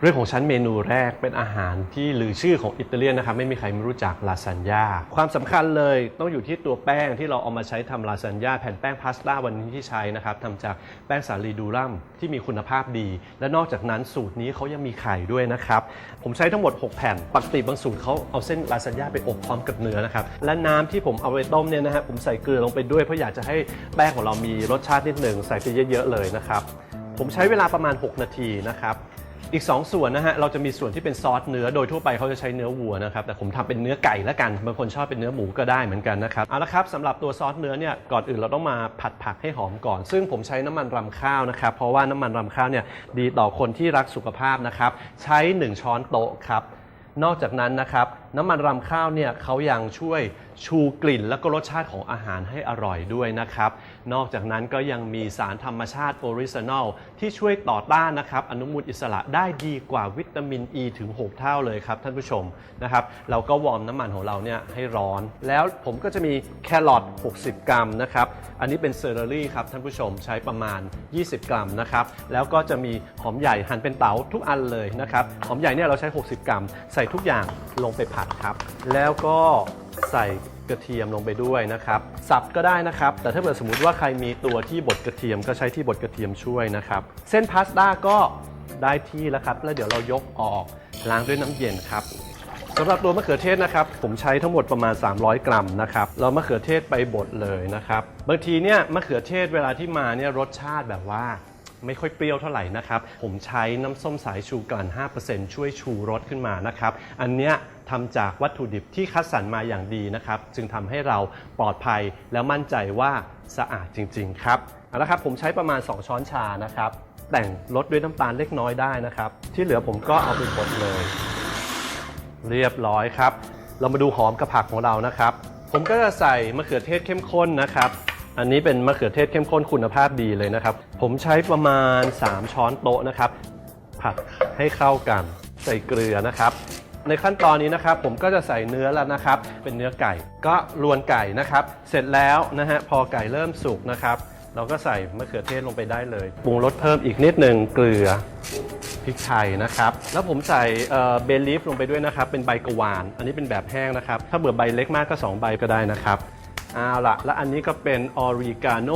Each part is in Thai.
เรื่องของชั้นเมนูแรกเป็นอาหารที่หรือชื่อของอิตาเลียนนะครับไม่มีใครไม่รู้จักลาซานญ่าความสำคัญเลยต้องอยู่ที่ตัวแป้งที่เราเอามาใช้ทำลาซานญ่าแผ่นแป้งพาสต้าวันนี้ที่ใช้นะครับทำจากแป้งสาลีดูรัมที่มีคุณภาพดี และนอกจากนั้นสูตรนี้เขายังมีไข่ด้วยนะครับ ผมใช้ทั้งหมด 6 แผ่นปกติบางสูตรเขาเอาเส้นลาซานญ่าไปอบพร้อมกับเนื้อนะครับและน้ำที่ผมเอาไปต้มเนี่ยนะฮะผมใส่เกลือลงไปด้วยเพราะอยากจะให้แป้งของเรามีรสชาตินิดหนึ่งใส่ไปเยอะ ๆ เลยนะครับผมใช้เวลาประมาณ 6 นาทีนะครับ อีก 2 ส่วนนะฮะเราจะมีส่วนที่เป็นซอสเนื้อโดยทั่วไปเขาจะใช้เนื้อวัวนะครับแต่ผมทำเป็นเนื้อไก่และกันบางคนชอบเป็นเนื้อหมูก็ได้เหมือนกันนะครับเอาละครับสำหรับตัวซอสเนื้อเนี่ยก่อนอื่นเราต้องมาผัดผักให้หอมก่อน ซึ่งผมใช้น้ำมันรำข้าวนะครับเพราะว่าน้ำมันรำข้าวเนี่ยดีต่อคนที่รักสุขภาพนะครับใช้ 1 ช้อนโต๊ะครับนอกจากนั้นนะครับน้ำมันรำข้าวเนี่ยเขายังช่วยชูกลิ่นและก็รสชาติของอาหารให้อร่อยด้วยนะครับ นอกจากนั้นก็ยังมีสารธรรมชาติออริจินอลที่ช่วยต่อต้านนะครับอนุมูลอิสระได้ดีกว่าวิตามินอ e ีถึง 6 เท่าเลยครับท่านผู้ชมนะครับเราก็วอร์มน้ำมันของเราเนี่ยให้ร้อน แล้วผมก็จะมีแครอท60 กรัมนะครับอันนี้เป็นเซอร์รี่ครับท่านผู้ชมใช้ประมาณ 20 กรัมนะครับแล้วก็จะมีหอมใหญ่หั่นเป็นเต๋าทุกอันเลยนะครับหอมใหญ่เนี่ยเราใช้ 60 กรัม ใส่ทุกอย่างลงไปผัดครับ แล้วก็ใส่กระเทียมลงไปด้วยนะครับสับก็ได้นะครับ แต่ถ้าเกิดสมมติว่าใครมีตัวที่บดกระเทียมก็ใช้ที่บดกระเทียมช่วยนะครับ เส้นพาสต้าก็ได้ที่แล้วครับ แล้วเดี๋ยวเรายกออกล้างด้วยน้ำเย็นครับสำหรับตัวมะเขือเทศนะครับ ผมใช้ทั้งหมดประมาณ 300 กรัมนะครับเรามะเขือเทศไปบดเลยนะครับ บางทีเนี่ยมะเขือเทศเวลาที่มาเนี่ยรสชาติแบบว่า ไม่ค่อยเปรี้ยวเท่าไหร่นะครับ ผมใช้น้ำส้มสายชูกลั่น 5%ช่วยชูรสขึ้นมานะครับ อันเนี้ยทำจากวัตถุดิบที่คัดสรรมาอย่างดีนะครับ จึงทำให้เราปลอดภัยแล้วมั่นใจว่าสะอาดจริง ๆ ครับเอาละครับผมใช้ประมาณ 2 ช้อนชานะครับ แต่งรสด้วยน้ำตาลเล็กน้อยได้นะครับ ที่เหลือผมก็เอาไปบดเลย เรียบร้อยครับ เรามาดูหอมกับผักของเรานะครับ ผมก็จะใส่มะเขือเทศเข้มข้นนะครับ อันนี้เป็นมะเขือเทศเข้มข้นคุณภาพดีเลยนะครับ ผมใช้ประมาณ 3 ช้อนโต๊ะนะครับ ผัดให้เข้ากันใส่เกลือนะครับ ในขั้นตอนนี้นะครับ ผมก็จะใส่เนื้อแล้วนะครับ เป็นเนื้อไก่ ก็รวนไก่นะครับ เสร็จแล้วนะฮะพอไก่เริ่มสุกนะครับ เราก็ใส่มะเขือเทศลงไปได้เลยปรุงรสเพิ่มอีกนิดหนึ่งเกลือพริกไทยนะครับ แล้วผมใส่เบลลีฟลงไปด้วยนะครับ เป็นใบกระวาน อันนี้เป็นแบบแห้งนะครับ ถ้าเบื่อใบเล็กมากก็ 2 ใบก็ได้นะครับ เอาละแล้วอันนี้ก็เป็นออริกาโน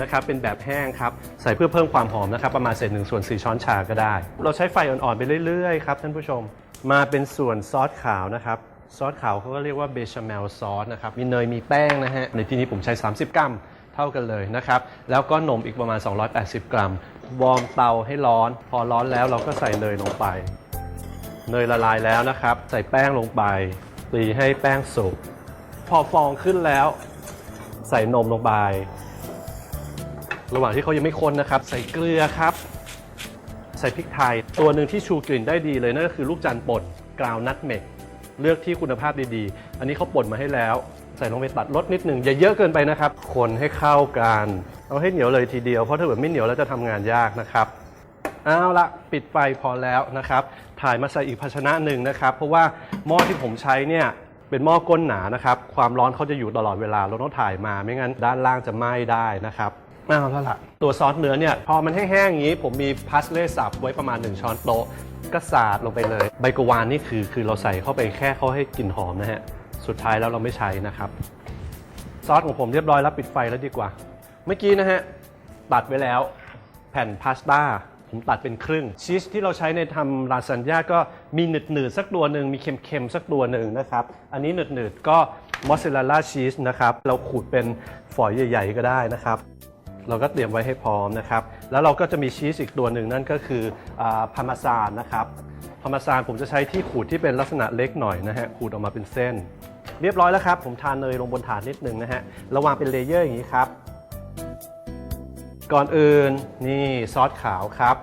นะครับเป็นแบบแห้งครับใส่เพื่อเพิ่มความหอมนะครับประมาณเศษหนึ่งส่วน4ช้อนชาก็ได้ เราใช้ไฟอ่อนๆไปเรื่อยๆครับท่านผู้ชมมาเป็นส่วนซอสขาวนะครับซอสขาวเขาก็เรียกว่าเบชาเมลซอสนะครับมีเนยมีแป้งนะฮะในที่นี้ผมใช้ 30 กรัมเท่ากันเลยนะครับ แล้วก็นมอีกประมาณ 280 กรัม วอร์มเตาให้ร้อน พอร้อนแล้วเราก็ใส่เนยลงไป เนยละลายแล้วนะครับ ใส่แป้งลงไป ตีให้แป้งสุก พอฟองขึ้นแล้ว ใส่นมลงไประหว่างที่เขายังไม่คนนะครับ ใส่เกลือครับ ใส่พริกไทย ตัวหนึ่งที่ชูกลิ่นได้ดีเลยนั่นก็คือลูกจันทร์ป่นกราวนัทเมกเลือกที่คุณภาพดีๆ อันนี้เขาป่นมาให้แล้ว ใส่ลงไปตัดรสนิดหนึ่งอย่าเยอะเกินไปนะครับ คนให้เข้ากัน เอาให้เหนียวเลยทีเดียวเพราะถ้าเกิดไม่เหนียวแล้วจะทำงานยากนะครับเอาละปิดไฟพอแล้วนะครับ ถ่ายมาใส่อีกภาชนะหนึ่งนะครับ เพราะว่าหม้อที่ผมใช้เนี่ย เป็นหม้อก้นหนานะครับ ความร้อนเขาจะอยู่ตลอดเวลาเราต้องถ่ายมาไม่งั้นด้านล่างจะไหม้ได้นะครับเอาแล้วล่ะตัวซอสเนื้อเนี่ยพอมันแห้งๆอย่างนี้ ผมมีพาสเล่สับไว้ประมาณ 1 ช้อนโต๊ะก็สาดลงไปเลย ใบกวานนี่คือคือเราใส่เข้าไปแค่เขาให้กลิ่นหอมนะฮะสุดท้ายแล้วเราไม่ใช้นะครับ ซอสของผมเรียบร้อยแล้วปิดไฟแล้วดีกว่า เมื่อกี้นะฮะตัดไว้แล้ว แผ่นพาสต้า ผมตัดเป็นครึ่งชีสที่เราใช้ในทำลาซานญ่าก็มีหนืดหนืดๆสักตัวหนึ่งมีเค็มๆสักตัวหนึ่งนะครับ อันนี้หนืดหนืดๆก็มอสซาเรลล่าชีสนะครับเราขูดเป็นฝอยใหญ่ๆ ก็ได้นะครับ เราก็เตรียมไว้ให้พร้อมนะครับ แล้วเราก็จะมีชีสอีกตัวหนึ่งนั่นก็คือพาร์มาซานนะครับพาร์มาซานผมจะใช้ที่ขูดที่เป็นลักษณะเล็กหน่อยนะฮะขูดออกมาเป็นเส้น เรียบร้อยแล้วครับ ผมทานเนยลงบนถาดนิดนึงนะฮะเระวางเป็นเลเยอร์อย่างนี้ครับ ก่อนอื่นนี่ซอสขาวครับ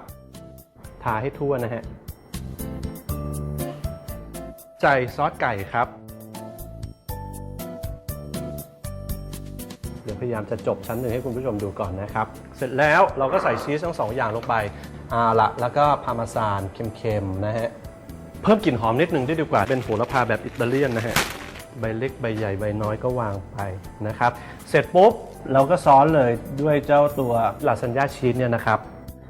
ทาให้ทั่วนะฮะใส่ซอสไก่ครับ เดี๋ยวพยายามจะจบชั้นหนึ่งให้คุณผู้ชมดูก่อนนะครับ เสร็จแล้วเราก็ใส่ชีสทั้งสองอย่างลงไปอาละแล้วก็พาร์มาซานเค็มๆนะฮะ เพิ่มกลิ่นหอมนิดนึงได้ดีกว่า เป็นโหระพาแบบอิตาเลียนนะฮะ ใบเล็กใบใหญ่ใบน้อยก็วางไปนะครับ เสร็จปุ๊บ เราก็ซ้อนเลยด้วยเจ้าตัวลาซานญ่าชีสเนี่ยนะครับ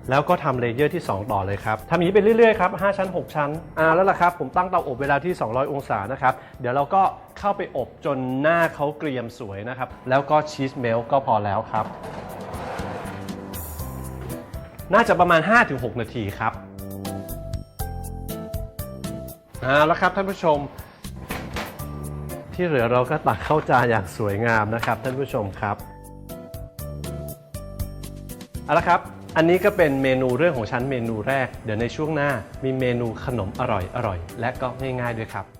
แล้วก็ทำเลเยอร์ที่ 2 ต่อเลยครับทำอย่างนี้ไปเรื่อยๆครับ 5 ชั้น 6 ชั้นอ่าแล้วล่ะครับ ผมตั้งเตาอบเวลาที่ 200 องศานะครับ เดี๋ยวเราก็เข้าไปอบจนหน้าเขาเกรียมสวยนะครับ แล้วก็ชีสเมลก็พอแล้วครับ น่าจะประมาณ 5-6 นาทีครับเอาละครับท่านผู้ชม ที่เหลือเราก็ตักเข้าจานอย่างสวยงามนะครับท่านผู้ชมครับ เอาละครับ อันนี้ก็เป็นเมนูเรื่องของชั้นเมนูแรก เดี๋ยวในช่วงหน้ามีเมนูขนมอร่อยอร่อยและก็ง่ายๆด้วยครับ